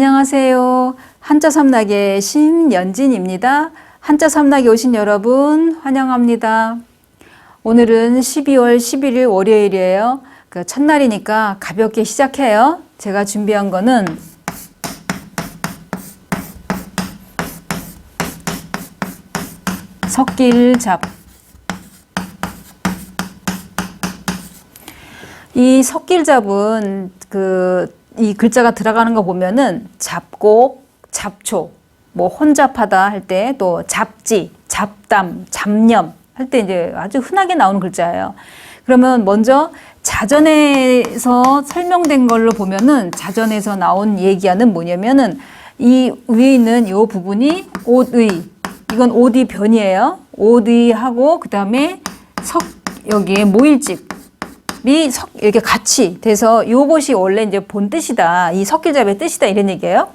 안녕하세요. 한자 삼락의 심연진입니다. 한자 삼락에 오신 여러분 환영합니다. 오늘은 12월 11일 월요일이에요. 그 첫날이니까 가볍게 시작해요. 제가 준비한 거는 석길잡. 이 석길잡은 그 이 글자가 들어가는 거 보면은 잡곡, 잡초, 뭐 혼잡하다 할 때 또 잡지, 잡담, 잡념 할 때 이제 아주 흔하게 나오는 글자예요. 그러면 먼저 자전에서 설명된 걸로 보면은 자전에서 나온 얘기하는 뭐냐면은 이 위에 있는 이 부분이 옷의 이건 옷이 변이에요. 옷의 하고 그 다음에 석 여기에 모일집 이 석, 이렇게 같이 돼서 요것이 원래 이제 본 뜻이다. 이 석길잡의 뜻이다. 이런 얘기예요.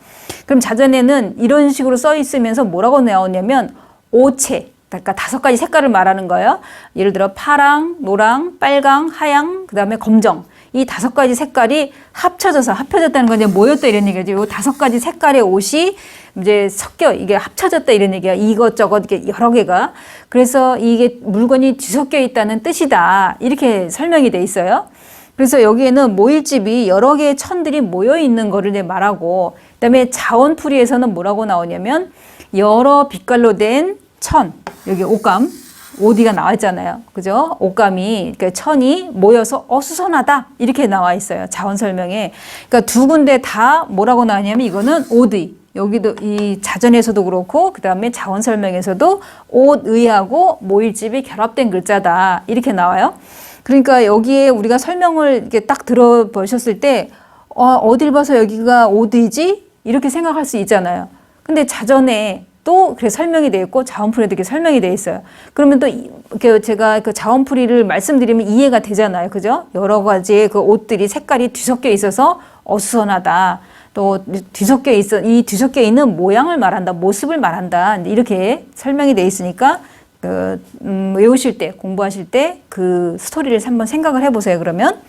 그럼 자전에는 이런 식으로 써 있으면서 뭐라고 나오냐면 오체. 그러니까 다섯 가지 색깔을 말하는 거예요. 예를 들어 파랑, 노랑, 빨강, 하양, 그 다음에 검정. 이 다섯 가지 색깔이 합쳐져서 합쳐졌다는 건 이제 모였다 이런 얘기죠. 요 다섯 가지 색깔의 옷이 이제 섞여 이게 합쳐졌다 이런 얘기야. 이것저것 이게 여러 개가 그래서 이게 물건이 뒤섞여 있다는 뜻이다 이렇게 설명이 돼 있어요. 그래서 여기에는 모일집이 여러 개의 천들이 모여 있는 거를 말하고 그다음에 자원풀이에서는 뭐라고 나오냐면 여러 빛깔로 된 천 여기 옷감 오디가 나와 있잖아요. 그죠? 옷감이, 그러니까 천이 모여서 어수선하다. 이렇게 나와 있어요. 자원 설명에. 그러니까 두 군데 다 뭐라고 나왔냐면 이거는 오디. 여기도 이 자전에서도 그렇고, 그 다음에 자원 설명에서도 옷의하고 모일집이 결합된 글자다. 이렇게 나와요. 그러니까 여기에 우리가 설명을 이렇게 딱 들어보셨을 때, 어, 어딜 봐서 여기가 오디지? 이렇게 생각할 수 있잖아요. 근데 자전에 또 그래 설명이 되어 있고 자원풀이도 이렇게 설명이 되어 있어요. 그러면 또 이렇게 제가 그 자원풀이를 말씀드리면 이해가 되잖아요. 그죠? 여러 가지의 그 옷들이 색깔이 뒤섞여 있어서 어수선하다. 또 뒤섞여 있어 이 뒤섞여 있는 모양을 말한다. 모습을 말한다. 이렇게 설명이 되어 있으니까 그 음, 외우실 때 공부하실 때 그 스토리를 한번 생각을 해 보세요. 그러면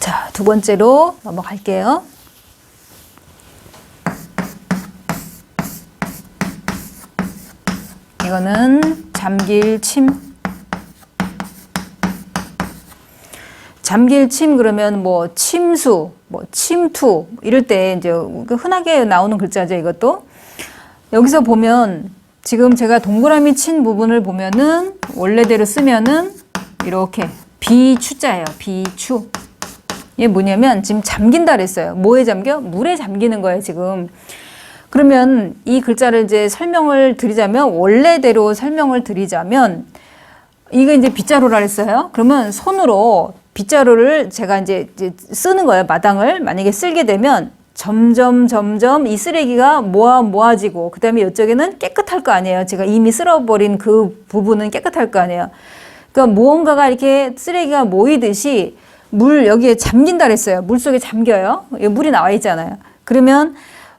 자, 두 번째로 넘어갈게요. 이거는 잠길 침. 잠길 침 그러면 뭐 침수, 뭐 침투 이럴 때 이제 흔하게 나오는 글자죠. 이것도 여기서 보면 지금 제가 동그라미 친 부분을 보면은 원래대로 쓰면은 이렇게 비추자예요. 비추. 이게 뭐냐면 지금 잠긴다 그랬어요. 뭐에 잠겨? 물에 잠기는 거예요. 지금. 그러면 이 글자를 이제 설명을 드리자면 원래대로 설명을 드리자면 이게 이제 빗자루라 했어요. 그러면 손으로 빗자루를 제가 이제, 쓰는 거예요. 마당을 만약에 쓸게 되면 점점 점점 이 쓰레기가 모아 모아지고 그다음에 이쪽에는 깨끗할 거 아니에요. 제가 이미 쓸어버린 그 부분은 깨끗할 거 아니에요. 그러니까 무언가가 이렇게 쓰레기가 모이듯이 물 여기에 잠긴다 그랬어요. 물 속에 잠겨요. 물이 나와 있잖아요. 그러면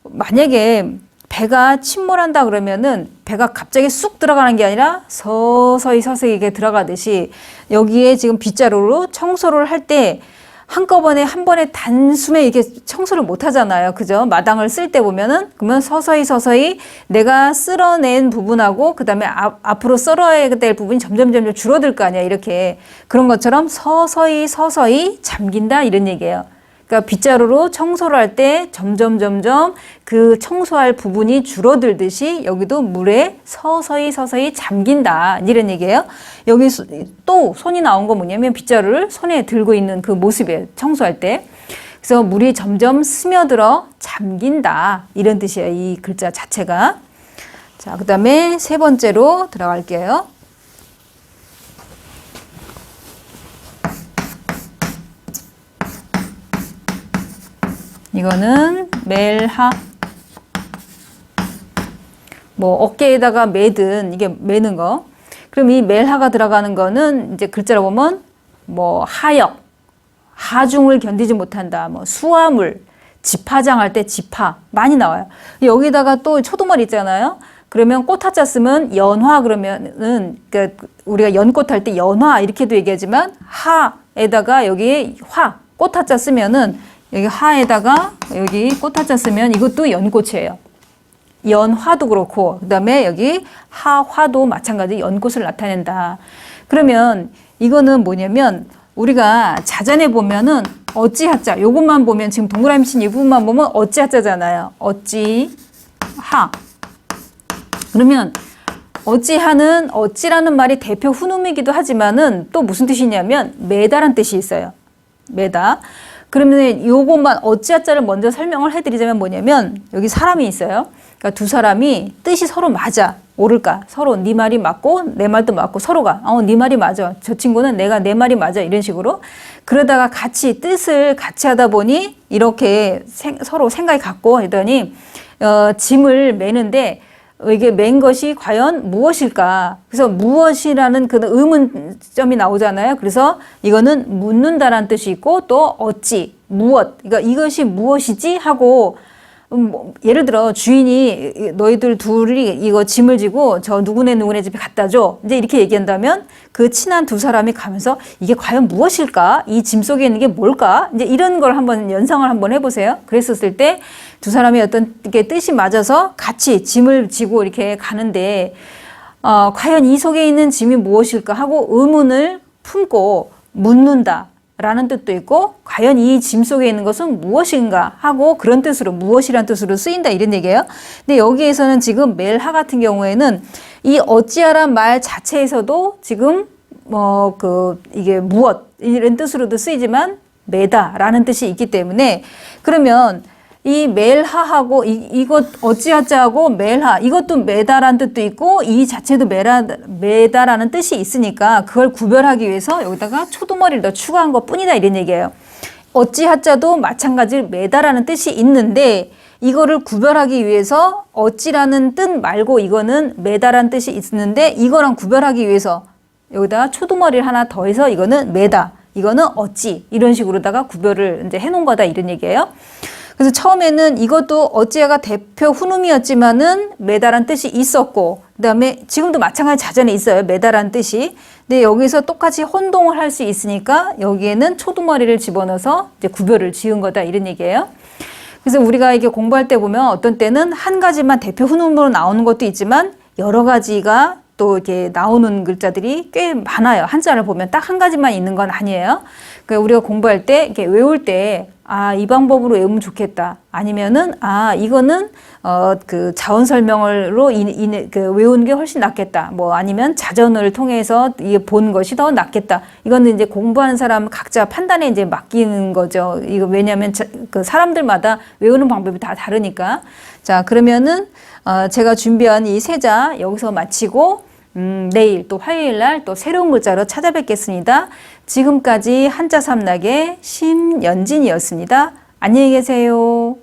만약에 배가 침몰한다 그러면은 배가 갑자기 쑥 들어가는 게 아니라 서서히 서서히 이게 들어가듯이 여기에 지금 빗자루로 청소를 할 때 한꺼번에 한 번에 단숨에 이렇게 청소를 못 하잖아요. 그죠? 마당을 쓸 때 보면은 그러면 서서히 서서히 내가 쓸어낸 부분하고 그다음에 앞, 앞으로 썰어야 될 부분이 점점 점점 줄어들 거 아니야. 이렇게 그런 것처럼 서서히 서서히 잠긴다 이런 얘기예요. 그러니까 빗자루로 청소를 할 때 점점 점점 그 청소할 부분이 줄어들듯이 여기도 물에 서서히 서서히 잠긴다 이런 얘기예요. 여기 또 손이 나온 거 뭐냐면 빗자루를 손에 들고 있는 그 모습에 청소할 때 그래서 물이 점점 스며들어 잠긴다 이런 뜻이에요. 이 글자 자체가 자 그 다음에 세 번째로 들어갈게요. 이거는 멜하. 뭐 어깨에다가 매든 이게 매는 거. 그럼 이 멜하가 들어가는 거는 이제 글자로 보면 뭐 하역, 하중을 견디지 못한다. 뭐 수화물, 집화장할 때 집화 많이 나와요. 여기다가 또 초도말 있잖아요. 그러면 꽃화자 쓰면 연화 그러면은 그러니까 우리가 연꽃 할 때 연화 이렇게도 얘기하지만 하에다가 여기에 화 꽃화자 쓰면은 여기 하에다가 여기 꽃하자 쓰면 이것도 연꽃이에요. 연화도 그렇고 그다음에 여기 하화도 마찬가지 연꽃을 나타낸다. 그러면 이거는 뭐냐면 우리가 자전에 보면은 어찌 하자 요것만 보면 지금 동그라미 친 이 부분만 보면 어찌 하자잖아요. 어찌 하. 그러면 어찌하는 어찌라는 말이 대표 훈음이기도 하지만은 또 무슨 뜻이냐면 매다란 뜻이 있어요. 매다. 그러면 요것만 어찌하자를 먼저 설명을 해드리자면 뭐냐면 여기 사람이 있어요. 그러니까 두 사람이 뜻이 서로 맞아. 옳을까? 서로 네 말이 맞고 내 말도 맞고 서로가 어네 말이 맞아. 저 친구는 내가 내 말이 맞아. 이런 식으로 그러다가 같이 뜻을 같이 하다 보니 이렇게 생- 서로 생각이 같고 하더니 어, 짐을 매는데 이게 맨 것이 과연 무엇일까? 그래서 무엇이라는 그 의문점이 나오잖아요. 그래서 이거는 묻는다라는 뜻이 있고 또 어찌, 무엇, 그러니까 이것이 무엇이지 하고 음, 뭐, 예를 들어 주인이 이- 너희들 둘이 이거 짐을 지고 저 누구네 누구네 집에 갖다 줘. 이제 이렇게 얘기한다면 그 친한 두 사람이 가면서 이게 과연 무엇일까? 이 짐 속에 있는 게 뭘까? 이제 이런 걸 한번 연상을 한번 해보세요. 그랬었을 때 두 사람이 어떤 게 뜻이 맞아서 같이 짐을 지고 이렇게 가는데 어, 과연 이 속에 있는 짐이 무엇일까 하고 의문을 품고 묻는다. 라는 뜻도 있고 과연 이 짐 속에 있는 것은 무엇인가 하고 그런 뜻으로 무엇이란 뜻으로 쓰인다 이런 얘기예요. 근데 여기에서는 지금 멜하 같은 경우에는 이 어찌하란 말 자체에서도 지금 뭐 그 이게 무엇 이런 뜻으로도 쓰이지만 매다라는 뜻이 있기 때문에 그러면 이 멜하하고 이, 이것 어찌하자하고 멜하 이것도 매다라는 뜻도 있고 이 자체도 매라, 매다라는 뜻이 있으니까 그걸 구별하기 위해서 여기다가 초도머리를 더 추가한 것 뿐이다 이런 얘기예요. 어찌하자도 마찬가지로 매다라는 뜻이 있는데 이거를 구별하기 위해서 어찌라는 뜻 말고 이거는 매다라는 뜻이 있는데 이거랑 구별하기 위해서 여기다가 초도머리를 하나 더해서 이거는 매다 이거는 어찌 이런 식으로다가 구별을 이제 해놓은 거다 이런 얘기예요. 그래서 처음에는 이것도 어찌야가 대표 훈음이었지만은 매다란 뜻이 있었고 그다음에 지금도 마찬가지 자전에 있어요 매다란 뜻이 근데 여기서 똑같이 혼동을 할 수 있으니까 여기에는 초두머리를 집어넣어서 이제 구별을 지은 거다 이런 얘기예요. 그래서 우리가 이게 공부할 때 보면 어떤 때는 한 가지만 대표 훈음으로 나오는 것도 있지만 여러 가지가 또 이렇게 나오는 글자들이 꽤 많아요. 한자를 보면 딱 한 가지만 있는 건 아니에요. 그러니까 우리가 공부할 때 이렇게 외울 때 아, 이 방법으로 외우면 좋겠다. 아니면은 아, 이거는 어, 그 자원 설명으로 이, 이, 그 외우는 게 훨씬 낫겠다. 뭐 아니면 자전을 통해서 이게 본 것이 더 낫겠다. 이거는 이제 공부하는 사람 각자 판단에 이제 맡기는 거죠. 이거 왜냐하면 자, 그 사람들마다 외우는 방법이 다 다르니까. 자, 그러면은 어, 제가 준비한 이 세자 여기서 마치고 음, 내일 또 화요일 날 또 새로운 글자로 찾아뵙겠습니다. 지금까지 한자 삼락의 심연진이었습니다. 안녕히 계세요.